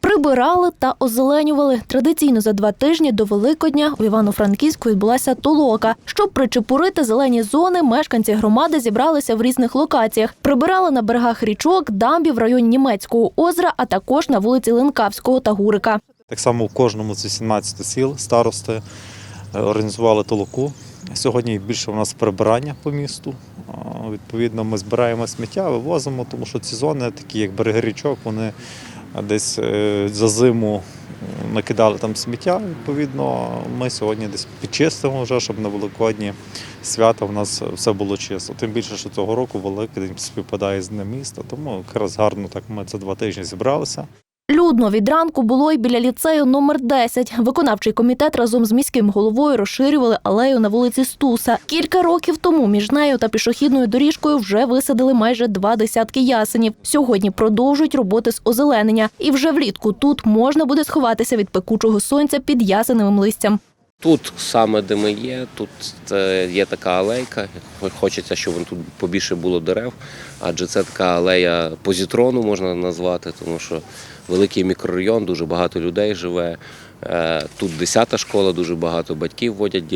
Прибирали та озеленювали. Традиційно за два тижні до Великодня у Івано-Франківську відбулася толока. Щоб причепурити зелені зони, мешканці громади зібралися в різних локаціях. Прибирали на берегах річок, дамбі в районі Німецького озера, а також на вулиці Ленкавського та Гурика. Так само в кожному з 18 сіл старости е, організували толоку. Сьогодні більше у нас прибирання по місту. Відповідно, ми збираємо сміття, вивозимо, тому що ці зони, такі як береги річок, вони десь е, за зиму накидали там сміття. Відповідно, ми сьогодні десь підчистимо вже, щоб на Великодні свята в нас все було чисто. Тим більше, що цього року Великдень співпадає з Днем міста, тому якраз гарно так ми це два тижні зібралися. Людно від ранку було й біля ліцею номер 10. Виконавчий комітет разом з міським головою розширювали алею на вулиці Стуса. Кілька років тому між нею та пішохідною доріжкою вже висадили майже два десятки ясенів. Сьогодні продовжують роботи з озеленення. І вже влітку тут можна буде сховатися від пекучого сонця під ясеневим листям. Тут саме де ми є, тут е, є така алейка. Хочеться, щоб тут побільше було дерев, адже це така алея позітрону можна назвати, тому що великий мікрорайон, дуже багато людей живе. Е, Тут 10-та школа, дуже багато батьків водять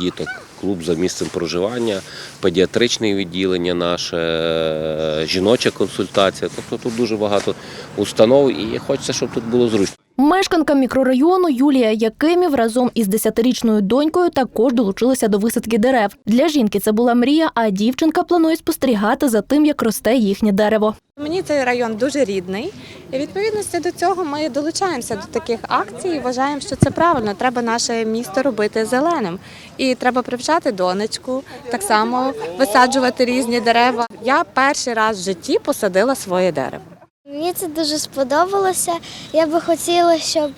діток, клуб за місцем проживання, педіатричне відділення наше, е, жіноча консультація. Тобто тут дуже багато установ і хочеться, щоб тут було зручно. Мешканка мікрорайону Юлія Якимів разом із десятирічною донькою також долучилася до висадки дерев. Для жінки це була мрія, а дівчинка планує спостерігати за тим, як росте їхнє дерево. Мені цей район дуже рідний, і відповідності до цього ми долучаємося до таких акцій. і Вважаємо, що це правильно. Треба наше місто робити зеленим. І треба привчати донечку, так само висаджувати різні дерева. Я перший раз в житті посадила своє дерево. Мені це дуже сподобалося. Я би хотіла, щоб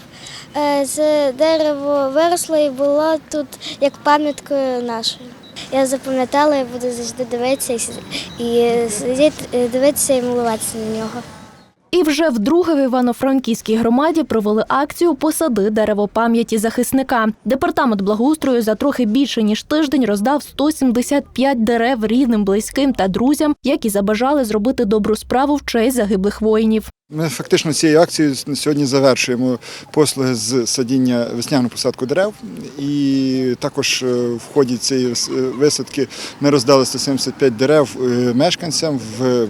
це дерево виросло і було тут як пам'яткою нашою. Я запам'ятала і буду завжди дивитися і сидіти, дивитися і милуватися на нього. І вже вдруге в Івано-Франківській громаді провели акцію Посади дерево пам'яті захисника. Департамент благоустрою за трохи більше ніж тиждень роздав 175 дерев рідним, близьким та друзям, які забажали зробити добру справу в честь загиблих воїнів. Ми фактично цією акцією сьогодні завершуємо послуги з садіння весняну посадку дерев. І також е, в ході цієї висадки ми роздали 175 дерев е, мешканцям в,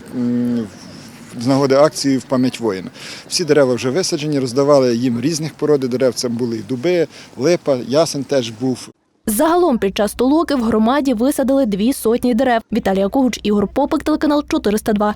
з нагоди акції в пам'ять воїна. Всі дерева вже висаджені, роздавали їм різних породи дерев. Це були і дуби, липа, ясен теж був. Загалом під час толоки в громаді висадили дві сотні дерев. Віталія Когуч, Ігор Попик, телеканал 402.